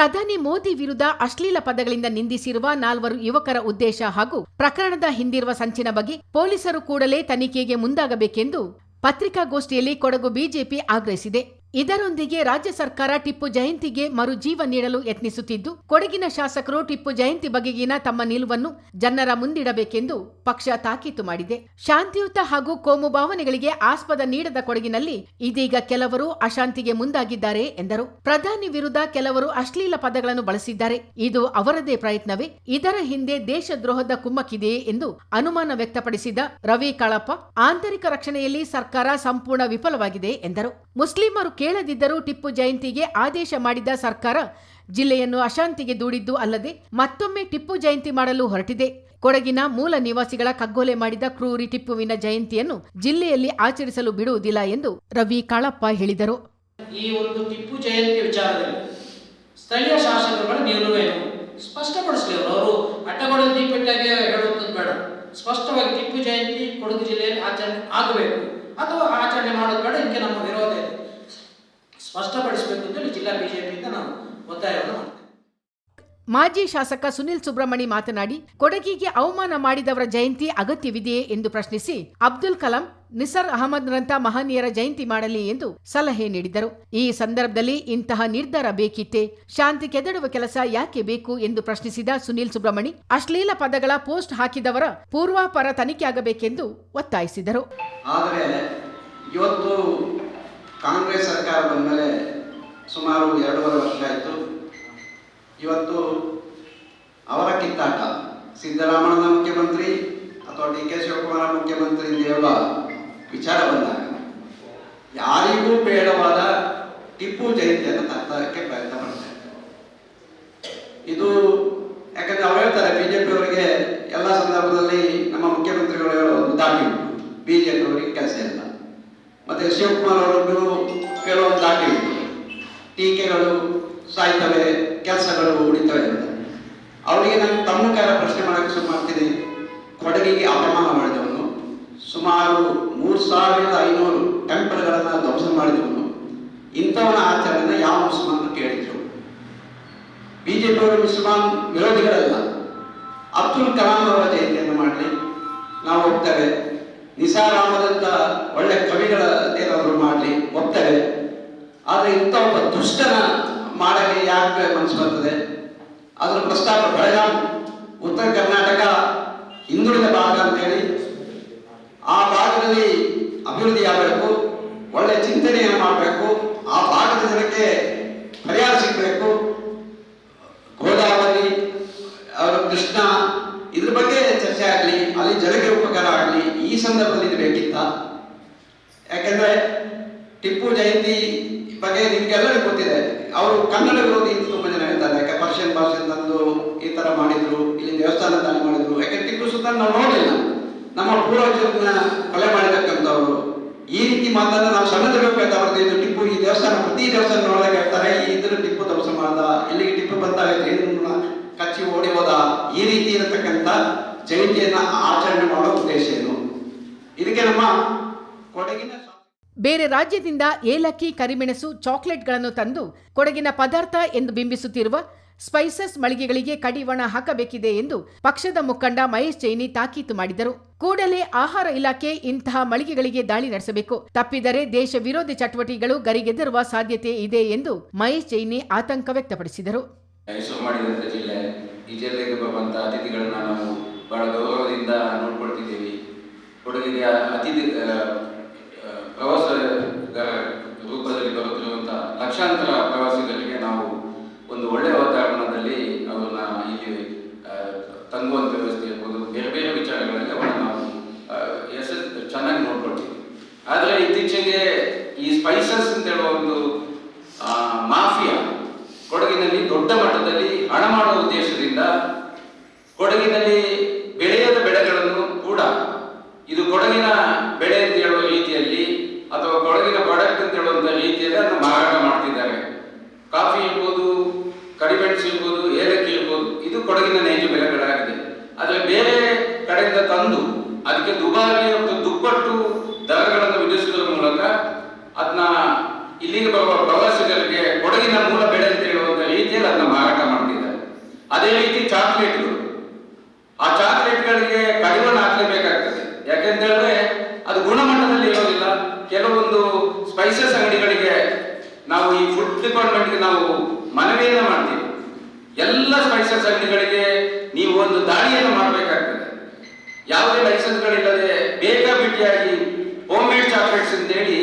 ಪ್ರಧಾನಿ ಮೋದಿ ವಿರುದ್ಧ ಅಶ್ಲೀಲ ಪದಗಳಿಂದ ನಿಂದಿಸಿರುವ ನಾಲ್ವರು ಯುವಕರ ಉದ್ದೇಶ ಹಾಗೂ ಪ್ರಕರಣದ ಹಿಂದಿರುವ ಸಂಚಿನ ಬಗ್ಗೆ ಪೊಲೀಸರು ಕೂಡಲೇ ತನಿಖೆಗೆ ಮುಂದಾಗಬೇಕೆಂದು ಪತ್ರಿಕಾಗೋಷ್ಠಿಯಲ್ಲಿ ಕೊಡಗು ಬಿಜೆಪಿ ಆಗ್ರಹಿಸಿದೆ. ಇದರೊಂದಿಗೆ ರಾಜ್ಯ ಸರ್ಕಾರ ಟಿಪ್ಪು ಜಯಂತಿಗೆ ಮರುಜೀವ ನೀಡಲು ಯತ್ನಿಸುತ್ತಿದ್ದು, ಕೊಡಗಿನ ಶಾಸಕರು ಟಿಪ್ಪು ಜಯಂತಿ ಬಗೆಗಿನ ತಮ್ಮ ನಿಲುವನ್ನು ಜನರ ಮುಂದಿಡಬೇಕೆಂದು ಪಕ್ಷ ತಾಕೀತು ಮಾಡಿದೆ. ಶಾಂತಿಯುತ ಹಾಗೂ ಕೋಮು ಭಾವನೆಗಳಿಗೆ ಆಸ್ಪದ ನೀಡದ ಕೊಡಗಿನಲ್ಲಿ ಇದೀಗ ಕೆಲವರು ಅಶಾಂತಿಗೆ ಮುಂದಾಗಿದ್ದಾರೆ ಎಂದರು. ಪ್ರಧಾನಿ ವಿರುದ್ಧ ಕೆಲವರು ಅಶ್ಲೀಲ ಪದಗಳನ್ನು ಬಳಸಿದ್ದಾರೆ. ಇದು ಅವರದೇ ಪ್ರಯತ್ನವೇ. ಇದರ ಹಿಂದೆ ದೇಶದ್ರೋಹದ ಕುಮ್ಮಕ್ಕಿದೆಯೇ ಎಂದು ಅನುಮಾನ ವ್ಯಕ್ತಪಡಿಸಿದ ರವಿ ಕಾಳಪ್ಪ, ಆಂತರಿಕ ರಕ್ಷಣೆಯಲ್ಲಿ ಸರ್ಕಾರ ಸಂಪೂರ್ಣ ವಿಫಲವಾಗಿದೆ ಎಂದರು. ಮುಸ್ಲಿಮರು ಕೇಳದಿದ್ದರೂ ಟಿಪ್ಪು ಜಯಂತಿಗೆ ಆದೇಶ ಮಾಡಿದ ಸರ್ಕಾರ ಜಿಲ್ಲೆಯನ್ನು ಅಶಾಂತಿಗೆ ದೂಡಿದ್ದು ಅಲ್ಲದೆ ಮತ್ತೊಮ್ಮೆ ಟಿಪ್ಪು ಜಯಂತಿ ಮಾಡಲು ಹೊರಟಿದೆ. ಕೊಡಗಿನ ಮೂಲ ನಿವಾಸಿಗಳ ಕಗ್ಗೊಲೆ ಮಾಡಿದ ಕ್ರೂರಿ ಟಿಪ್ಪುವಿನ ಜಯಂತಿಯನ್ನು ಜಿಲ್ಲೆಯಲ್ಲಿ ಆಚರಿಸಲು ಬಿಡುವುದಿಲ್ಲ ಎಂದು ರವಿ ಕಾಳಪ್ಪ ಹೇಳಿದರು. ಈ ಒಂದು ಟಿಪ್ಪು ಜಯಂತಿ ವಿಚಾರದಲ್ಲಿ ಸ್ಥಳೀಯ ಶಾಸಕರುಗಳ ನಿಲುವೇನು ಸ್ಪಷ್ಟಪಡಿಸಲಿ ಅವರು ಅವರು ಅಡ್ಡಗೋಡೆ ದೀಪಟ್ಟಾಗಿ ಹೇಳುವಂಥದ್ದು ಬೇಡ. ಸ್ಪಷ್ಟವಾಗಿ ಟಿಪ್ಪು ಜಯಂತಿ ಕೊಡಗು ಜಿಲ್ಲೆಯಲ್ಲಿ ಆಚರಣೆ ಆಗಬೇಕು. ಅಥವಾ ಆಚರಣೆ ಮಾಡೋದು ಬೇಡ. ಇದಕ್ಕೆ ನಮ್ಮ ವಿರೋಧ ಸ್ಪಷ್ಟಪಡಿಸಬೇಕು ಅಂತೇಳಿ ಜಿಲ್ಲಾ ಬಿಜೆಪಿಯಿಂದ ನಾವು ಒತ್ತಾಯವನ್ನು ಮಾಡ್ತೇವೆ. ಮಾಜಿ ಶಾಸಕ ಸುನಿಲ್ ಸುಬ್ರಹ್ಮಣಿ ಮಾತನಾಡಿ ಕೊಡಗಿಗೆ ಅವಮಾನ ಮಾಡಿದವರ ಜಯಂತಿ ಅಗತ್ಯವಿದೆಯೇ ಎಂದು ಪ್ರಶ್ನಿಸಿ ಅಬ್ದುಲ್ ಕಲಾಂ ನಿಸರ್ ಅಹಮದ್ರಂಥ ಮಹನೀಯರ ಜಯಂತಿ ಮಾಡಲಿ ಎಂದು ಸಲಹೆ ನೀಡಿದರು. ಈ ಸಂದರ್ಭದಲ್ಲಿ ಇಂತಹ ನಿರ್ಧಾರ ಬೇಕಿತ್ತೇ? ಶಾಂತಿ ಕೆದಡುವ ಕೆಲಸ ಯಾಕೆ ಬೇಕು ಎಂದು ಪ್ರಶ್ನಿಸಿದ ಸುನಿಲ್ ಸುಬ್ರಹ್ಮಣಿ ಅಶ್ಲೀಲ ಪದಗಳ ಪೋಸ್ಟ್ ಹಾಕಿದವರ ಪೂರ್ವಾಪರ ತನಿಖೆ ಆಗಬೇಕೆಂದು ಒತ್ತಾಯಿಸಿದರು. ಆದರೆ ಇವತ್ತು ಕಾಂಗ್ರೆಸ್ ಸರ್ಕಾರ ಬಂದ ಮೇಲೆ ಸುಮಾರು ಎರಡೂವರೆ ವರ್ಷ ಆಯಿತು. ಇವತ್ತು ಅವರ ಕಿತ್ತಾಟ, ಸಿದ್ದರಾಮಯ್ಯನ ಮುಖ್ಯಮಂತ್ರಿ ಅಥವಾ ಡಿ ಕೆ ಶಿವಕುಮಾರ ಮುಖ್ಯಮಂತ್ರಿ ದೇವ ವಿಚಾರ ಬಂದಾಗ ಯಾರಿಗೂ ಬೇಡವಾದ ಟಿಪ್ಪು ಜಯಂತಿಯನ್ನು ತರ್ತಕ್ಕೆ ಪ್ರಯತ್ನ ಮಾಡ್ತಾರೆ ಇದು ಯಾಕಂದ್ರೆ ಅವ್ರು ಹೇಳ್ತಾರೆ ಬಿಜೆಪಿ ಅವರಿಗೆ ಎಲ್ಲ ಸಂದರ್ಭದಲ್ಲಿ ನಮ್ಮ ಮುಖ್ಯಮಂತ್ರಿಗಳು ಹೇಳೋದು ದಾಟಿ ಉಂಟು ಬಿಜೆಪಿ ಅವರಿಗೆ ಕೆಲಸ ಇಲ್ಲ. ಮತ್ತೆ ಶಿವಕುಮಾರ್ ಅವರನ್ನು ಕೆಲವೊಂದು ದಾಟಿ ಟೀಕೆಗಳು ಸಾಯ್ತವೆ ಕೆಲಸಗಳು ಉಳಿತವೆ ಅಂತ. ಅವರಿಗೆ ನಾನು ತಮ್ಮ ಕಾಲ ಪ್ರಶ್ನೆ ಮಾಡಕ್ಕೆ ಶುರು ಮಾಡ್ತೀನಿ. ಕೊಡಗಿಗೆ ಅಪಮಾನ ಮಾಡಿದವನು, ಸುಮಾರು ಮೂರು ಸಾವಿರದ ಐನೂರು ಟೆಂಪಲ್ಗಳನ್ನು ಧ್ವಂಸ ಮಾಡಿದವನು, ಇಂಥವನ ಆಚರಣೆನ ಯಾವ ಮುಸ್ಲಿಮನ್ನು ಕೇಳಿದ್ರು. ಬಿಜೆಪಿ ಅವರು ಮುಸ್ಲಿಮ್ ವಿರೋಧಿಗಳಲ್ಲ. ಅಬ್ದುಲ್ ಕಲಾಂ ಅವರ ಜಯಂತಿಯನ್ನು ನಿಸಾರ್ ಅಹಮದ್ ಒಳ್ಳೆ ಕವಿಗಳ ಏನಾದರೂ ಮಾಡಲಿ, ಒಪ್ತೇವೆ. ಆದರೆ ಇಂಥ ಒಬ್ಬ ದುಷ್ಟನ ಮಾಡಕ್ಕೆ ಯಾಕೆ ಮನಸ್ಸು ಬರ್ತದೆ? ಅದರ ಪ್ರಸ್ತಾಪ ಬೆಳಗಾಂ ಉತ್ತರ ಕರ್ನಾಟಕ ಹಿಂದುಳಿದ ಭಾಗ ಅಂತೇಳಿ. ಆ ಭಾಗದಲ್ಲಿ ಅಭಿವೃದ್ಧಿ ಆಗಬೇಕು ಒಳ್ಳೆ ಚಿಂತನೆಯನ್ನು ಮಾಡಬೇಕು. ಆ ಭಾಗದ ಜನಕ್ಕೆ ಪರಿಹಾರ ಸಿಗಬೇಕು ಗೋದಾವರಿ ಅವರ ಕೃಷ್ಣ ಇದ್ರ ಬಗ್ಗೆ ಚರ್ಚೆ ಆಗಲಿ ಅಲ್ಲಿ ಜನಕ್ಕೆ ಉಪಕಾರ ಆಗಲಿ ಈ ಸಂದರ್ಭದಲ್ಲಿ ಇದು ಬೇಕಿತ್ತ ಯಾಕೆಂದ್ರೆ ಟಿಪ್ಪು ಜಯಂತಿ ಬಗ್ಗೆ ನಿಮ್ಗೆಲ್ಲರಿಗೂ ಗೊತ್ತಿದೆ. ಅವರು ಕನ್ನಡ ವಿರೋಧಿ ತುಂಬಾ ಜನ ಹೇಳ್ತಾರೆ. ಯಾಕೆ ಪರ್ಷಿಯನ್ ಭಾಷೆ ತಂದು ಈ ತರ ಮಾಡಿದ್ರು, ಇಲ್ಲಿ ದೇವಸ್ಥಾನ ದಾಳಿ ಮಾಡಿದ್ರು. ಯಾಕೆ ಟಿಪ್ಪು ಸುಲ್ತಾನ್ ನಾವು ನೋಡಲಿಲ್ಲ. ನಮ್ಮ ಪೂರ್ವಜರನ್ನ ಕೊಲೆ ಮಾಡಿರ್ತಕ್ಕಂಥವ್ರು ಈ ರೀತಿ ಮಾತನ್ನ ನಾವು ಸಣ್ಣದಿರಬೇಕು ಅಂತ ಬರ್ತೀವಿ. ಇದು ಟಿಪ್ಪು ಈ ದೇವಸ್ಥಾನ, ಪ್ರತಿ ದೇವಸ್ಥಾನ ನೋಡಿದಾಗ ಹೇಳ್ತಾರೆ ಈ ಇದ್ರ ಟಿಪ್ಪು ಧ್ವಂಸ ಮಾಡ್ದ, ಇಲ್ಲಿಗೆ ಟಿಪ್ಪು ಬಂದಾಗ ಏನು ಕಚ್ಚಿ ಓಡಿ ಹೋದ. ಈ ರೀತಿ ಇರತಕ್ಕಂಥ ಜಯಂತಿಯನ್ನ ಆಚರಣೆ ಮಾಡೋ ಉದ್ದೇಶ ಏನು? ಇದಕ್ಕೆ ನಮ್ಮ ಕೊಡಗಿನ ಬೇರೆ ರಾಜ್ಯದಿಂದ ಏಲಕ್ಕಿ, ಕರಿಮೆಣಸು, ಚಾಕ್ಲೇಟ್ಗಳನ್ನು ತಂದು ಕೊಡಗಿನ ಪದಾರ್ಥ ಎಂದು ಬಿಂಬಿಸುತ್ತಿರುವ ಸ್ಪೈಸಸ್ ಮಳಿಗೆಗಳಿಗೆ ಕಡಿವಾಣ ಹಾಕಬೇಕಿದೆ ಎಂದು ಪಕ್ಷದ ಮುಖಂಡ ಮಹೇಶ್ ಜೈನಿ ತಾಕೀತು ಮಾಡಿದರು. ಕೂಡಲೇ ಆಹಾರ ಇಲಾಖೆ ಇಂತಹ ಮಳಿಗೆಗಳಿಗೆ ದಾಳಿ ನಡೆಸಬೇಕು. ತಪ್ಪಿದರೆ ದೇಶ ವಿರೋಧಿ ಚಟುವಟಿಕೆಗಳು ಗರಿಗೆದರುವ ಸಾಧ್ಯತೆ ಇದೆ ಎಂದು ಮಹೇಶ್ ಜೈನಿ ಆತಂಕ ವ್ಯಕ್ತಪಡಿಸಿದರು. ಅತಿಥಿಗಳನ್ನ ನಾವು ಬಹಳ ಗೌರವದಿಂದ ನೋಡ್ಕೊಳ್ತಿದ್ದೇವೆ. ಅತಿಥಿ ಆ, ರೂಪದಲ್ಲಿ ಬರುತ್ತಿರುವಂತಹ ಲಕ್ಷಾಂತರ ಪ್ರವಾಸಿಗರಿಗೆ ನಾವು ಒಂದು ಒಳ್ಳೆಯ ವಾತಾವರಣದಲ್ಲಿ ಅವರನ್ನ ಇಲ್ಲಿ ತಂಗುವಂತ ವ್ಯವಸ್ಥೆ ಇರ್ಬೋದು. ಬೇರೆ ಬೇರೆ ವಿಚಾರಗಳಲ್ಲಿ ಅವನ್ನ ನಾವು ಯಶಸ್ ಚೆನ್ನಾಗಿ ನೋಡ್ಕೊಳ್ತೀವಿ. ಆದರೆ ಇತ್ತೀಚೆಗೆ ಈ ಸ್ಪೈಸಸ್ ಅಂತ ಹೇಳುವ ಒಂದು ಮಾಫಿಯಾ ಕೊಡಗಿನಲ್ಲಿ ದೊಡ್ಡ ಮಟ್ಟದಲ್ಲಿ ಹಣ ಮಾಡುವ ಉದ್ದೇಶದಿಂದ ಕೊಡಗಿನಲ್ಲಿ ಬೆಳೆಯದ ಬೆಳೆಗಳನ್ನು ಕೂಡ ಇದು ಕೊಡಗಿನ ಬೆಳೆ ಅಂತ ಹೇಳುವ ರೀತಿಯಲ್ಲಿ ಅಥವಾ ಕೊಡಗಿನ ಅಂತ ರೀತಿಯಲ್ಲಿ ಅದನ್ನು ಮಾರಾಟ ಮಾಡ್ತಿದ್ದಾರೆ. ಕಾಫಿ ಇರ್ಬೋದು ಕರಿಮೆಣಸು ಇರ್ಬೋದು, ಏಲಕ್ಕಿ ಇರ್ಬೋದು, ಇದು ಕೊಡಗಿನ ನೈಜ ಬೆಲೆಗಳಾಗಿದೆ. ಆದರೆ ಬೇರೆ ಕಡೆಯಿಂದ ತಂದು ಅದಕ್ಕೆ ದುಬಾರಿ ಮತ್ತು ದುಪ್ಪಟ್ಟು ದರಗಳನ್ನು ವಿಧಿಸುವುದರ ಮೂಲಕ ಅದನ್ನ ಇಲ್ಲಿಗೆ ಬರುವ ಪ್ರವಾಸಿಗರಿಗೆ ಕೊಡಗಿನ ಮೂಲ ಬೆಳೆ ಅಂತ ಹೇಳುವಂಥ ರೀತಿ ರೀತಿಯಲ್ಲಿ ಅದನ್ನ ಮಾರಾಟ ಮಾಡ್ತಿದ್ದಾರೆ. ಅದೇ ಚಾಕ್ಲೇಟ್ಗಳು ಆ ಚಾಕ್ಲೇಟ್ಗಳಿಗೆ ಕಡಿವಾಣ ಹಾಕ್ಲೇಬೇಕಾಗ್ತದೆ ಯಾಕೆಂತ ಹೇಳಿದ್ರೆ ಅದು ಗುಣಮಟ್ಟದಲ್ಲಿ ಇರೋದಿಲ್ಲ ಕೆಲವೊಂದು ಸ್ಪೈಸಸ್ ಅಂಗಡಿಗಳಿಗೆ ನಾವು ಈ ಫುಡ್ ಡಿಪಾರ್ಟ್ಮೆಂಟ್ಗೆ ನಾವು ಮನವಿಯನ್ನ ಮಾಡ್ತೀವಿ. ಎಲ್ಲ ಸ್ಪೈಸಸ್ ಅಂಗಡಿಗಳಿಗೆ ನೀವು ಒಂದು ದಾಳಿಯನ್ನು ಮಾಡಬೇಕಾಗ್ತದೆ. ಯಾವುದೇ ಲೈಸೆನ್ಸ್ಗಳಿಲ್ಲದೆ ಬೇಕಾಬಿಟ್ಟಿಯಾಗಿ ಹೋಮ್ ಮೇಡ್ ಚಾಕ್ಲೇಟ್ಸ್ ಅಂತೇಳಿ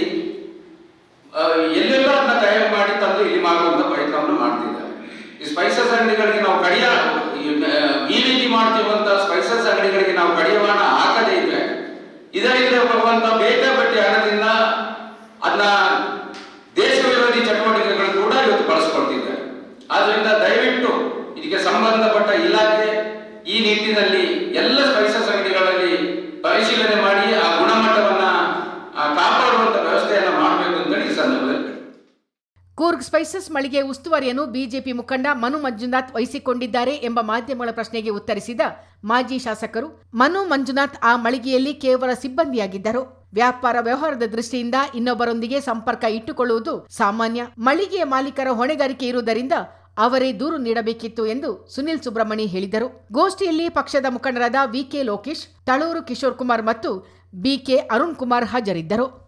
ಎಲ್ಲೆಲ್ಲ ಅದನ್ನ ತಯಾರು ಮಾಡಿ ತಂದು ಇಲ್ಲಿ ಮಾಡುವಂತ ಪ್ರಯತ್ನವನ್ನು ಮಾಡ್ತಿದ್ದಾರೆ. ಈ ಸ್ಪೈಸಸ್ ಅಂಗಡಿಗಳಿಗೆ ನಾವು ಕಡಿಯ ಈ, ರೀತಿ ಮಾಡ್ತಿರುವಂತಹ ಸ್ಪೈಸಸ್ ಅಂಗಡಿಗಳಿಗೆ ನಾವು ಕಡಿಯವಾಣ ಹಾಕದೇ ಇದ್ರೆ ಇದರಿಂದ ಬರುವಂತ ಬೇಕಾಬಿಟ್ಟಿ ಹಣದಿಂದ ಅದನ್ನ ದೇಶ ವಿರೋಧಿ ಚಟುವಟಿಕೆಗಳು ಕೂಡ ಇವತ್ತು ಬಳಸ್ಕೊಳ್ತಿದ್ದಾರೆ ಆದ್ರಿಂದ ದಯವಿಟ್ಟು ಇದಕ್ಕೆ ಸಂಬಂಧಪಟ್ಟ ಇಲಾಖೆ ಈ ನಿಟ್ಟಿನಲ್ಲಿ ಎಲ್ಲ ಸ್ಪೈಸಸ್ ಅಂಗಡಿಗಳಲ್ಲಿ ಪರಿಶೀಲನೆ ಮಾಡಿ ಆ ಗುಣಮಟ್ಟವನ್ನ ಆ, ಕಾಪಾಡುವಂತ ವ್ಯವಸ್ಥೆಯನ್ನ ಮಾಡಬೇಕು ಅಂತೇಳಿ ಈ ಸಂದರ್ಭದಲ್ಲಿ ಕೂರ್ಗ್ ಸ್ಪೈಸಸ್ ಮಳಿಗೆ ಉಸ್ತುವಾರಿಯನ್ನು ಬಿಜೆಪಿ ಮುಖಂಡ ಮನು ಮಂಜುನಾಥ್ ವಹಿಸಿಕೊಂಡಿದ್ದಾರೆ ಎಂಬ ಮಾಧ್ಯಮಗಳ ಪ್ರಶ್ನೆಗೆ ಉತ್ತರಿಸಿದ ಮಾಜಿ ಶಾಸಕರು, ಮನು ಮಂಜುನಾಥ್ ಆ ಮಳಿಗೆಯಲ್ಲಿ ಕೇವಲ ಸಿಬ್ಬಂದಿಯಾಗಿದ್ದರು. ವ್ಯಾಪಾರ ವ್ಯವಹಾರದ ದೃಷ್ಟಿಯಿಂದ ಇನ್ನೊಬ್ಬರೊಂದಿಗೆ ಸಂಪರ್ಕ ಇಟ್ಟುಕೊಳ್ಳುವುದು ಸಾಮಾನ್ಯ. ಮಳಿಗೆಯ ಮಾಲೀಕರ ಹೊಣೆಗಾರಿಕೆ ಇರುವುದರಿಂದ ಅವರೇ ದೂರು ನೀಡಬೇಕಿತ್ತು ಎಂದು ಸುನಿಲ್ ಸುಬ್ರಹ್ಮಣಿ ಹೇಳಿದರು. ಗೋಷ್ಠಿಯಲ್ಲಿ ಪಕ್ಷದ ಮುಖಂಡರಾದ ವಿಕೆ ಲೋಕೇಶ್, ತಳೂರು ಕಿಶೋರ್ ಕುಮಾರ್ ಮತ್ತು ಬಿಕೆ ಅರುಣ್ ಕುಮಾರ್ ಹಾಜರಿದ್ದರು.